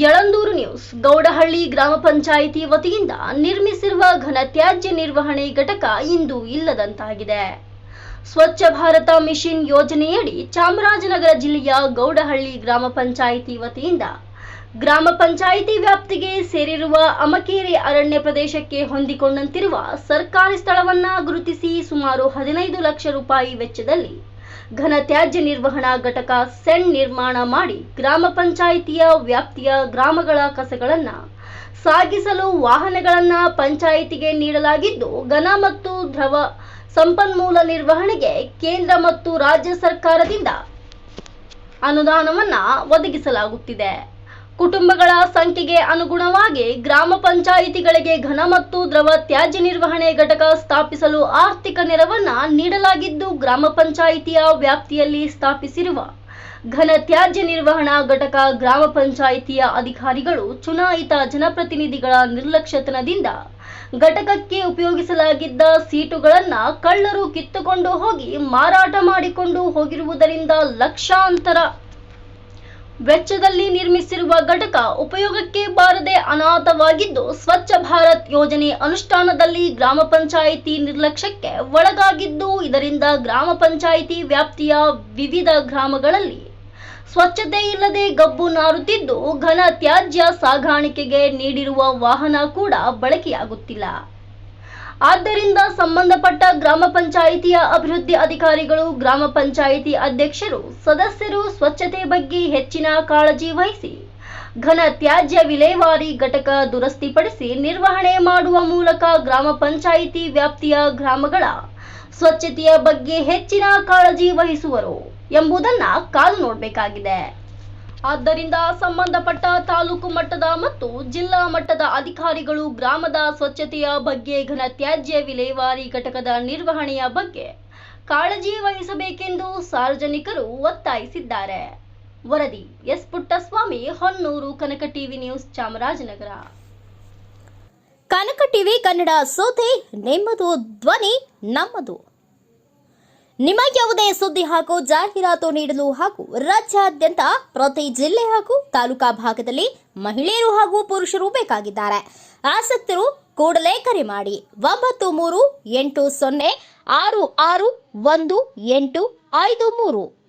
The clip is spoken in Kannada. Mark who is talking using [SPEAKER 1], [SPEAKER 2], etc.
[SPEAKER 1] ಯಳಂದೂರು ನ್ಯೂಸ್, ಗೌಡಹಳ್ಳಿ ಗ್ರಾಮ ಪಂಚಾಯಿತಿ ವತಿಯಿಂದ ನಿರ್ಮಿಸಿರುವ ಘನತ್ಯಾಜ್ಯ ನಿರ್ವಹಣೆ ಘಟಕ ಇಂದು ಇಲ್ಲದಂತಾಗಿದೆ. ಸ್ವಚ್ಛ ಭಾರತ ಮಿಷನ್ ಯೋಜನೆಯಡಿ ಚಾಮರಾಜನಗರ ಜಿಲ್ಲೆಯ ಗೌಡಹಳ್ಳಿ ಗ್ರಾಮ ಪಂಚಾಯಿತಿ ವತಿಯಿಂದ ಗ್ರಾಮ ಪಂಚಾಯಿತಿ ವ್ಯಾಪ್ತಿಗೆ ಸೇರಿರುವ ಅಮಕೇರಿ ಅರಣ್ಯ ಪ್ರದೇಶಕ್ಕೆ ಹೊಂದಿಕೊಂಡಂತಿರುವ ಸರ್ಕಾರಿ ಸ್ಥಳವನ್ನ ಗುರುತಿಸಿ ಸುಮಾರು ಹದಿನೈದು ಲಕ್ಷ ರೂಪಾಯಿ ವೆಚ್ಚದಲ್ಲಿ ಘನತ್ಯಾಜ್ಯ ನಿರ್ವಹಣಾ ಘಟಕ ಸೆಣ್ ನಿರ್ಮಾಣ ಮಾಡಿ ಗ್ರಾಮ ಪಂಚಾಯಿತಿಯ ವ್ಯಾಪ್ತಿಯ ಗ್ರಾಮಗಳ ಕಸಗಳನ್ನ ಸಾಗಿಸಲು ವಾಹನಗಳನ್ನ ಪಂಚಾಯಿತಿಗೆ ನೀಡಲಾಗಿದ್ದು, ಘನ ಮತ್ತು ದ್ರವ ಸಂಪನ್ಮೂಲ ನಿರ್ವಹಣೆಗೆ ಕೇಂದ್ರ ಮತ್ತು ರಾಜ್ಯ ಸರ್ಕಾರದಿಂದ ಅನುದಾನವನ್ನ ಒದಗಿಸಲಾಗುತ್ತಿದೆ. ಕುಟುಂಬಗಳ ಸಂಖ್ಯೆಗೆ ಅನುಗುಣವಾಗಿ ಗ್ರಾಮ ಪಂಚಾಯಿತಿಗಳಿಗೆ ಘನ ಮತ್ತು ದ್ರವ ತ್ಯಾಜ್ಯ ನಿರ್ವಹಣೆ ಘಟಕ ಸ್ಥಾಪಿಸಲು ಆರ್ಥಿಕ ನೆರವನ್ನ ನೀಡಲಾಗಿದ್ದು ಗ್ರಾಮ ಪಂಚಾಯಿತಿಯ ವ್ಯಾಪ್ತಿಯಲ್ಲಿ ಸ್ಥಾಪಿಸಿರುವ ಘನ ತ್ಯಾಜ್ಯ ನಿರ್ವಹಣಾ ಘಟಕ ಗ್ರಾಮ ಪಂಚಾಯಿತಿಯ ಅಧಿಕಾರಿಗಳು ಚುನಾಯಿತ ಜನಪ್ರತಿನಿಧಿಗಳ ನಿರ್ಲಕ್ಷ್ಯತನದಿಂದ ಘಟಕಕ್ಕೆ ಉಪಯೋಗಿಸಲಾಗಿದ್ದ ಸೀಟುಗಳನ್ನ ಕಳ್ಳರು ಕಿತ್ತುಕೊಂಡು ಹೋಗಿ ಮಾರಾಟ ಮಾಡಿಕೊಂಡು ಹೋಗಿರುವುದರಿಂದ ಲಕ್ಷಾಂತರ ವೆಚ್ಚದಲ್ಲಿ ನಿರ್ಮಿಸಿರುವ ಘಟಕ ಉಪಯೋಗಕ್ಕೆ ಬಾರದೆ ಅನಾಥವಾಗಿದ್ದು ಸ್ವಚ್ಛ ಭಾರತ್ ಯೋಜನೆ ಅನುಷ್ಠಾನದಲ್ಲಿ ಗ್ರಾಮ ಪಂಚಾಯಿತಿ ನಿರ್ಲಕ್ಷ್ಯಕ್ಕೆ ಒಳಗಾಗಿದ್ದು ಇದರಿಂದ ಗ್ರಾಮ ಪಂಚಾಯಿತಿ ವ್ಯಾಪ್ತಿಯ ವಿವಿಧ ಗ್ರಾಮಗಳಲ್ಲಿ ಸ್ವಚ್ಛತೆ ಇಲ್ಲದೆ ಗಬ್ಬು ನಾರುತ್ತಿದ್ದು ಘನ ತ್ಯಾಜ್ಯ ಸಾಗಾಣಿಕೆಗೆ ನೀಡಿರುವ ವಾಹನ ಕೂಡ ಬಳಕೆಯಾಗುತ್ತಿಲ್ಲ. ಆದ್ದರಿಂದ ಸಂಬಂಧಪಟ್ಟ ಗ್ರಾಮ ಪಂಚಾಯಿತಿಯ ಅಭಿವೃದ್ಧಿ ಅಧಿಕಾರಿಗಳು, ಗ್ರಾಮ ಪಂಚಾಯಿತಿ ಅಧ್ಯಕ್ಷರು, ಸದಸ್ಯರು ಸ್ವಚ್ಛತೆ ಬಗ್ಗೆ ಹೆಚ್ಚಿನ ಕಾಳಜಿ ವಹಿಸಿ, ಘನ ತ್ಯಾಜ್ಯ ವಿಲೇವಾರಿ ಘಟಕ ದುರಸ್ತಿಪಡಿಸಿ ನಿರ್ವಹಣೆ ಮಾಡುವ ಮೂಲಕ ಗ್ರಾಮ ಪಂಚಾಯಿತಿ ವ್ಯಾಪ್ತಿಯ ಗ್ರಾಮಗಳ ಸ್ವಚ್ಛತೆಯ ಬಗ್ಗೆ ಹೆಚ್ಚಿನ ಕಾಳಜಿ ವಹಿಸುವರು ಎಂಬುದನ್ನ ಕಾದು ನೋಡಬೇಕಾಗಿದೆ. ಆದ್ದರಿಂದ ಸಂಬಂಧಪಟ್ಟ ತಾಲೂಕು ಮಟ್ಟದ ಮತ್ತು ಜಿಲ್ಲಾ ಮಟ್ಟದ ಅಧಿಕಾರಿಗಳು ಗ್ರಾಮದ ಸ್ವಚ್ಛತೆಯ ಬಗ್ಗೆ ಘನ ತ್ಯಾಜ್ಯ ವಿಲೇವಾರಿ ಘಟಕದ ನಿರ್ವಹಣೆಯ ಬಗ್ಗೆ ಕಾಳಜಿ ವಹಿಸಬೇಕೆಂದು ಸಾರ್ವಜನಿಕರು ಒತ್ತಾಯಿಸಿದ್ದಾರೆ. ವರದಿ S Puttaswamy, Honnuru, Kanaka TV news, Chamarajanagar.
[SPEAKER 2] Kanaka TV Kannada ಸೋತೆ, ನೆಮ್ಮದು ಧ್ವನಿ ನಮ್ಮದು. ನಿಮ್ಮ ಯಾವುದೇ ಸುದ್ದಿ ಹಾಗೂ ಜಾಹೀರಾತು ನೀಡಲು ಹಾಗೂ ರಾಜ್ಯಾದ್ಯಂತ ಪ್ರತಿ ಜಿಲ್ಲೆ ಹಾಗೂ ತಾಲೂಕಾ ಭಾಗದಲ್ಲಿ ಮಹಿಳೆಯರು ಹಾಗೂ ಪುರುಷರು ಬೇಕಾಗಿದ್ದಾರೆ. ಆಸಕ್ತರು ಕೂಡಲೇ ಕರೆ ಮಾಡಿ. ಒಂಬತ್ತು ಮೂರು ಎಂಟು ಸೊನ್ನೆ ಆರು ಆರು ಒಂದು ಎಂಟು ಐದು ಮೂರು.